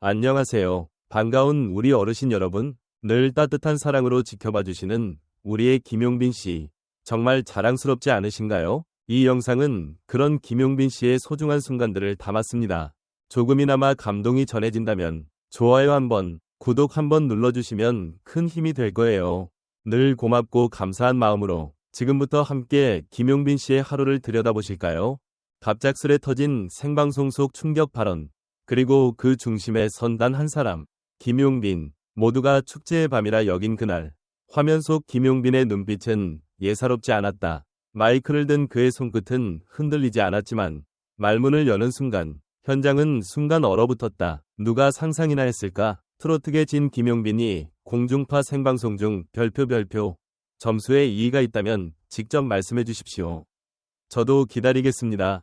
안녕하세요. 반가운 우리 어르신 여러분. 늘 따뜻한 사랑으로 지켜봐 주시는 우리의 김용빈 씨. 정말 자랑스럽지 않으신가요? 이 영상은 그런 김용빈 씨의 소중한 순간들을 담았습니다. 조금이나마 감동이 전해진다면 좋아요 한번, 구독 한번 눌러주시면 큰 힘이 될 거예요. 늘 고맙고 감사한 마음으로 지금부터 함께 김용빈 씨의 하루를 들여다보실까요? 갑작스레 터진 생방송 속 충격 발언, 그리고 그 중심에 선 단 한 사람, 김용빈, 모두가 축제의 밤이라 여긴 그날, 화면 속 김용빈의 눈빛은 예사롭지 않았다. 마이크를 든 그의 손끝은 흔들리지 않았지만, 말문을 여는 순간, 현장은 순간 얼어붙었다. 누가 상상이나 했을까? 트로트계 진 김용빈이 공중파 생방송 중 별표 별표 점수에 이의가 있다면 직접 말씀해 주십시오. 저도 기다리겠습니다.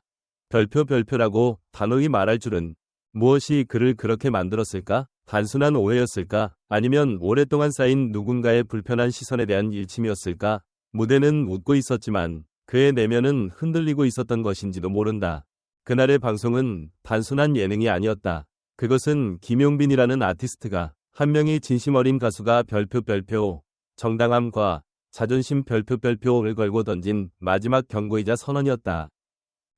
별표 별표라고 단호히 말할 줄은 무엇이 그를 그렇게 만들었을까? 단순한 오해였을까? 아니면 오랫동안 쌓인 누군가의 불편한 시선에 대한 일침이었을까? 무대는 웃고 있었지만 그의 내면은 흔들리고 있었던 것인지도 모른다. 그날의 방송은 단순한 예능이 아니었다. 그것은 김용빈이라는 아티스트가 한 명의 진심 어린 가수가 별표 별표 정당함과 자존심 별표 별표를 걸고 던진 마지막 경고이자 선언이었다.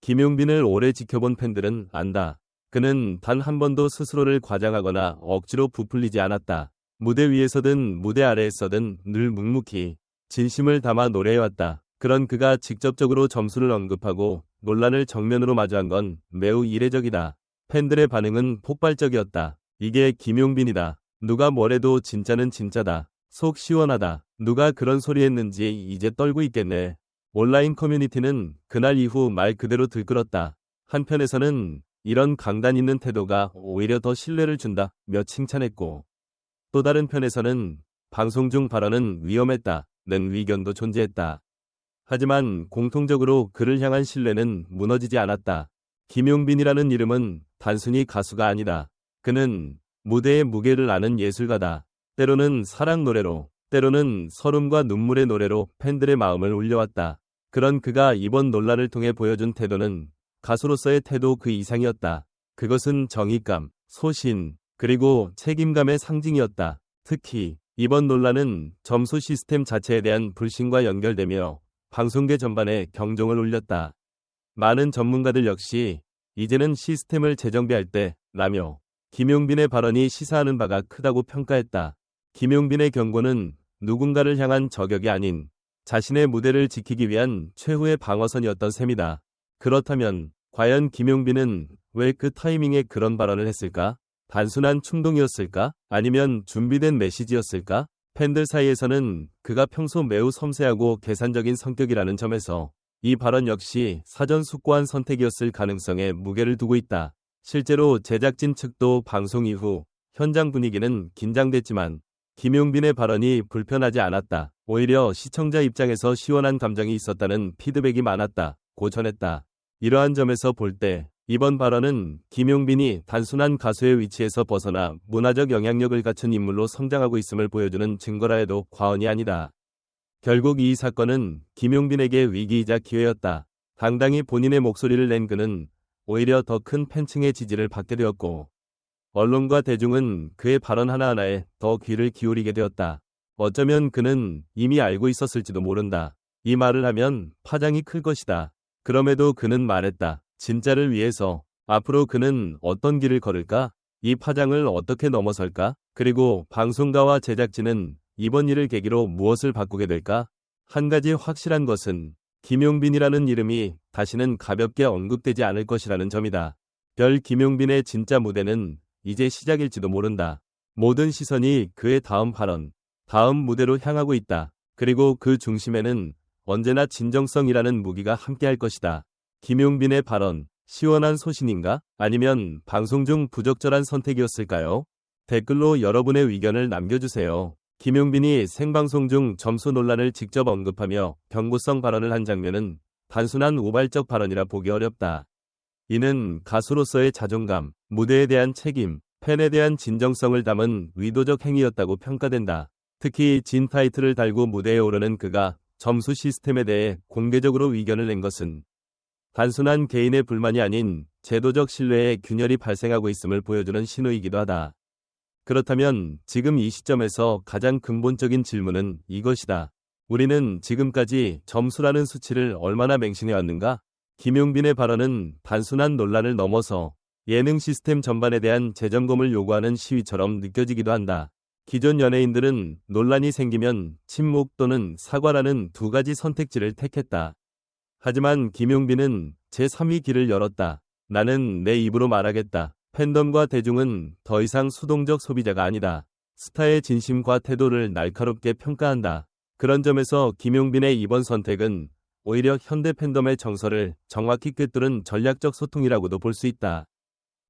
김용빈을 오래 지켜본 팬들은 안다. 그는 단 한 번도 스스로를 과장하거나 억지로 부풀리지 않았다. 무대 위에서든 무대 아래에서든 늘 묵묵히 진심을 담아 노래해왔다. 그런 그가 직접적으로 점수를 언급하고 논란을 정면으로 마주한 건 매우 이례적이다. 팬들의 반응은 폭발적이었다. 이게 김용빈이다. 누가 뭐래도 진짜는 진짜다. 속 시원하다. 누가 그런 소리 했는지 이제 떨고 있겠네. 온라인 커뮤니티는 그날 이후 말 그대로 들끓었다. 한편에서는 이런 강단 있는 태도가 오히려 더 신뢰를 준다. 며 칭찬했고 또 다른 편에서는 방송 중 발언은 위험했다. 는 의견도 존재했다. 하지만 공통적으로 그를 향한 신뢰는 무너지지 않았다. 김용빈이라는 이름은 단순히 가수가 아니다. 그는 무대의 무게를 아는 예술가다. 때로는 사랑 노래로, 때로는 서름과 눈물의 노래로 팬들의 마음을 울려왔다. 그런 그가 이번 논란을 통해 보여준 태도는 가수로서의 태도 그 이상이었다. 그것은 정의감, 소신, 그리고 책임감의 상징이었다. 특히 이번 논란은 점수 시스템 자체에 대한 불신과 연결되며 방송계 전반에 경종을 울렸다. 많은 전문가들 역시 이제는 시스템을 재정비할 때 라며 김용빈의 발언이 시사하는 바가 크다고 평가했다. 김용빈의 경고는 누군가를 향한 저격이 아닌 자신의 무대를 지키기 위한 최후의 방어선이었던 셈이다. 그렇다면 과연 김용빈은 왜 그 타이밍에 그런 발언을 했을까? 단순한 충동이었을까? 아니면 준비된 메시지였을까? 팬들 사이에서는 그가 평소 매우 섬세하고 계산적인 성격이라는 점에서 이 발언 역시 사전 숙고한 선택이었을 가능성에 무게를 두고 있다. 실제로 제작진 측도 방송 이후 현장 분위기는 긴장됐지만 김용빈의 발언이 불편하지 않았다. 오히려 시청자 입장에서 시원한 감정이 있었다는 피드백이 많았다. 고 전했다. 이러한 점에서 볼 때 이번 발언은 김용빈이 단순한 가수의 위치에서 벗어나 문화적 영향력을 갖춘 인물로 성장하고 있음을 보여주는 증거라 해도 과언이 아니다. 결국 이 사건은 김용빈에게 위기이자 기회였다. 당당히 본인의 목소리를 낸 그는 오히려 더 큰 팬층의 지지를 받게 되었고 언론과 대중은 그의 발언 하나하나에 더 귀를 기울이게 되었다. 어쩌면 그는 이미 알고 있었을지도 모른다. 이 말을 하면 파장이 클 것이다. 그럼에도 그는 말했다. 진짜를 위해서 앞으로 그는 어떤 길을 걸을까? 이 파장을 어떻게 넘어설까? 그리고 방송가와 제작진은 이번 일을 계기로 무엇을 바꾸게 될까? 한 가지 확실한 것은 김용빈이라는 이름이 다시는 가볍게 언급되지 않을 것이라는 점이다. 별 김용빈의 진짜 무대는 이제 시작일지도 모른다. 모든 시선이 그의 다음 발언, 다음 무대로 향하고 있다. 그리고 그 중심에는 언제나 진정성이라는 무기가 함께할 것이다. 김용빈의 발언, 시원한 소신인가? 아니면 방송 중 부적절한 선택이었을까요? 댓글로 여러분의 의견을 남겨주세요. 김용빈이 생방송 중 점수 논란을 직접 언급하며 경고성 발언을 한 장면은 단순한 우발적 발언이라 보기 어렵다. 이는 가수로서의 자존감, 무대에 대한 책임, 팬에 대한 진정성을 담은 의도적 행위였다고 평가된다. 특히 진 타이틀을 달고 무대에 오르는 그가 점수 시스템에 대해 공개적으로 의견을 낸 것은 단순한 개인의 불만이 아닌 제도적 신뢰에 균열이 발생하고 있음을 보여주는 신호이기도 하다. 그렇다면 지금 이 시점에서 가장 근본적인 질문은 이것이다. 우리는 지금까지 점수라는 수치를 얼마나 맹신해 왔는가? 김용빈의 발언은 단순한 논란을 넘어서 예능 시스템 전반에 대한 재점검을 요구하는 시위처럼 느껴지기도 한다. 기존 연예인들은 논란이 생기면 침묵 또는 사과라는 두 가지 선택지를 택했다. 하지만 김용빈은 제3위 길을 열었다. 나는 내 입으로 말하겠다. 팬덤과 대중은 더 이상 수동적 소비자가 아니다. 스타의 진심과 태도를 날카롭게 평가한다. 그런 점에서 김용빈의 이번 선택은 오히려 현대 팬덤의 정서를 정확히 꿰뚫은 전략적 소통이라고도 볼 수 있다.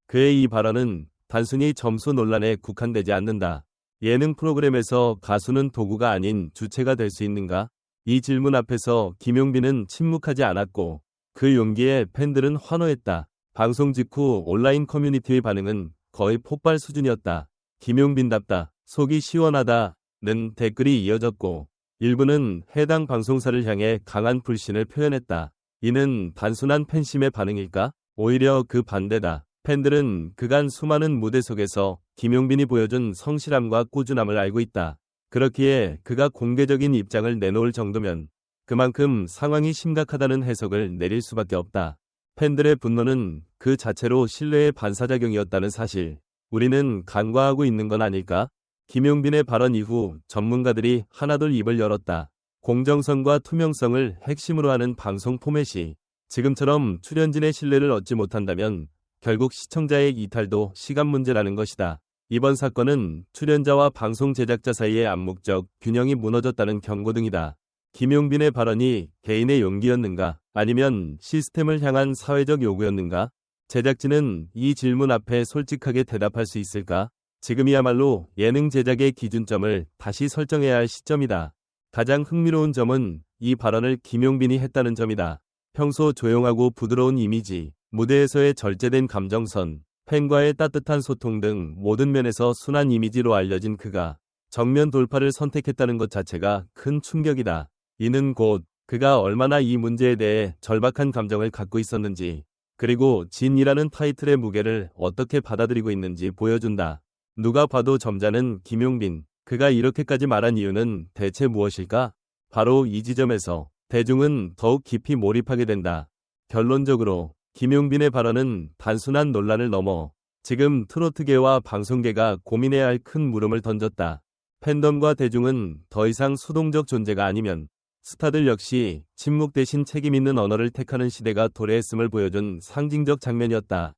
그의 이 발언은 단순히 점수 논란에 국한되지 않는다. 예능 프로그램에서 가수는 도구가 아닌 주체가 될 수 있는가? 이 질문 앞에서 김용빈은 침묵하지 않았고 그 용기에 팬들은 환호했다. 방송 직후 온라인 커뮤니티의 반응은 거의 폭발 수준이었다. 김용빈답다. 속이 시원하다는 댓글이 이어졌고 일부는 해당 방송사를 향해 강한 불신을 표현했다. 이는 단순한 팬심의 반응일까? 오히려 그 반대다. 팬들은 그간 수많은 무대 속에서 김용빈이 보여준 성실함과 꾸준함을 알고 있다. 그렇기에 그가 공개적인 입장을 내놓을 정도면 그만큼 상황이 심각하다는 해석을 내릴 수밖에 없다. 팬들의 분노는 그 자체로 신뢰의 반사작용이었다는 사실. 우리는 간과하고 있는 건 아닐까? 김용빈의 발언 이후 전문가들이 하나둘 입을 열었다. 공정성과 투명성을 핵심으로 하는 방송 포맷이 지금처럼 출연진의 신뢰를 얻지 못한다면 결국 시청자의 이탈도 시간 문제라는 것이다. 이번 사건은 출연자와 방송 제작자 사이의 암묵적 균형이 무너졌다는 경고등이다. 김용빈의 발언이 개인의 용기였는가 아니면 시스템을 향한 사회적 요구였는가? 제작진은 이 질문 앞에 솔직하게 대답할 수 있을까? 지금이야말로 예능 제작의 기준점을 다시 설정해야 할 시점이다. 가장 흥미로운 점은 이 발언을 김용빈이 했다는 점이다. 평소 조용하고 부드러운 이미지, 무대에서의 절제된 감정선, 팬과의 따뜻한 소통 등 모든 면에서 순한 이미지로 알려진 그가 정면 돌파를 선택했다는 것 자체가 큰 충격이다. 이는 곧 그가 얼마나 이 문제에 대해 절박한 감정을 갖고 있었는지, 그리고 진이라는 타이틀의 무게를 어떻게 받아들이고 있는지 보여준다. 누가 봐도 점잖은 김용빈, 그가 이렇게까지 말한 이유는 대체 무엇일까? 바로 이 지점에서 대중은 더욱 깊이 몰입하게 된다. 결론적으로 김용빈의 발언은 단순한 논란을 넘어 지금 트로트계와 방송계가 고민해야 할 큰 물음을 던졌다. 팬덤과 대중은 더 이상 수동적 존재가 아니면 스타들 역시 침묵 대신 책임 있는 언어를 택하는 시대가 도래했음을 보여준 상징적 장면이었다.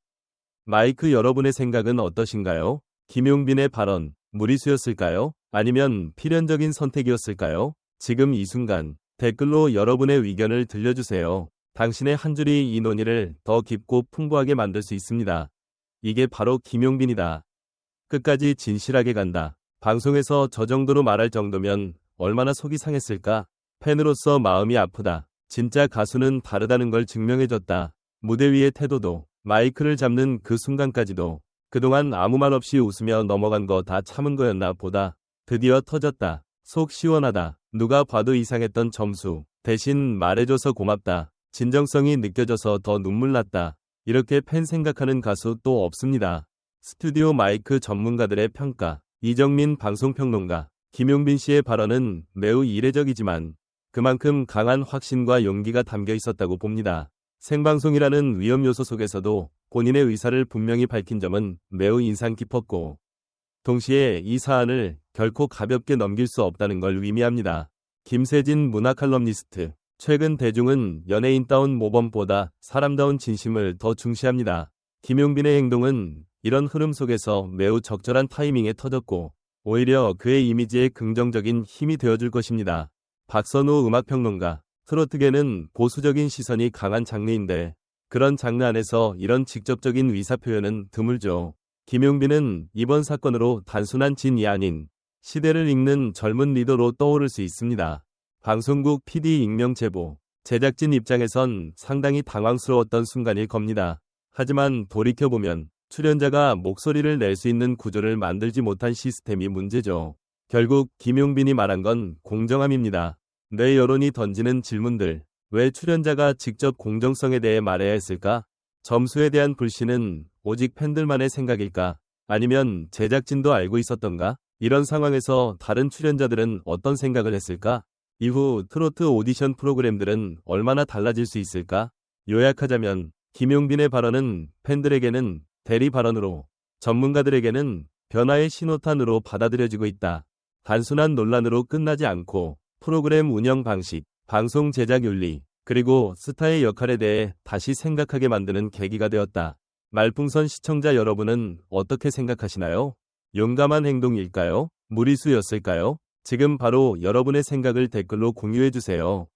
마이크 여러분의 생각은 어떠신가요? 김용빈의 발언, 무리수였을까요? 아니면 필연적인 선택이었을까요? 지금 이 순간 댓글로 여러분의 의견을 들려주세요. 당신의 한 줄이 이 논의를 더 깊고 풍부하게 만들 수 있습니다. 이게 바로 김용빈이다. 끝까지 진실하게 간다. 방송에서 저 정도로 말할 정도면 얼마나 속이 상했을까? 팬으로서 마음이 아프다. 진짜 가수는 다르다는 걸 증명해줬다. 무대 위의 태도도, 마이크를 잡는 그 순간까지도, 그동안 아무 말 없이 웃으며 넘어간 거 다 참은 거였나 보다. 드디어 터졌다. 속 시원하다. 누가 봐도 이상했던 점수. 대신 말해줘서 고맙다. 진정성이 느껴져서 더 눈물 났다. 이렇게 팬 생각하는 가수 또 없습니다. 스튜디오 마이크 전문가들의 평가. 이정민 방송평론가. 김용빈 씨의 발언은 매우 이례적이지만 그만큼 강한 확신과 용기가 담겨 있었다고 봅니다. 생방송이라는 위험 요소 속에서도 본인의 의사를 분명히 밝힌 점은 매우 인상 깊었고 동시에 이 사안을 결코 가볍게 넘길 수 없다는 걸 의미합니다. 김세진 문화칼럼니스트 최근 대중은 연예인다운 모범보다 사람다운 진심을 더 중시합니다. 김용빈의 행동은 이런 흐름 속에서 매우 적절한 타이밍에 터졌고 오히려 그의 이미지에 긍정적인 힘이 되어줄 것입니다. 박선우 음악평론가 트로트계는 보수적인 시선이 강한 장르인데 그런 장르 안에서 이런 직접적인 의사표현은 드물죠. 김용빈은 이번 사건으로 단순한 진이 아닌 시대를 읽는 젊은 리더로 떠오를 수 있습니다. 방송국 PD 익명 제보, 제작진 입장에선 상당히 당황스러웠던 순간일 겁니다. 하지만 돌이켜보면 출연자가 목소리를 낼 수 있는 구조를 만들지 못한 시스템이 문제죠. 결국 김용빈이 말한 건 공정함입니다. 내 여론이 던지는 질문들, 왜 출연자가 직접 공정성에 대해 말해야 했을까? 점수에 대한 불신은 오직 팬들만의 생각일까? 아니면 제작진도 알고 있었던가? 이런 상황에서 다른 출연자들은 어떤 생각을 했을까? 이후 트로트 오디션 프로그램들은 얼마나 달라질 수 있을까? 요약하자면 김용빈의 발언은 팬들에게는 대리 발언으로 전문가들에게는 변화의 신호탄으로 받아들여지고 있다. 단순한 논란으로 끝나지 않고 프로그램 운영 방식, 방송 제작 윤리, 그리고 스타의 역할에 대해 다시 생각하게 만드는 계기가 되었다. 말풍선 시청자 여러분은 어떻게 생각하시나요? 용감한 행동일까요? 무리수였을까요? 지금 바로 여러분의 생각을 댓글로 공유해 주세요.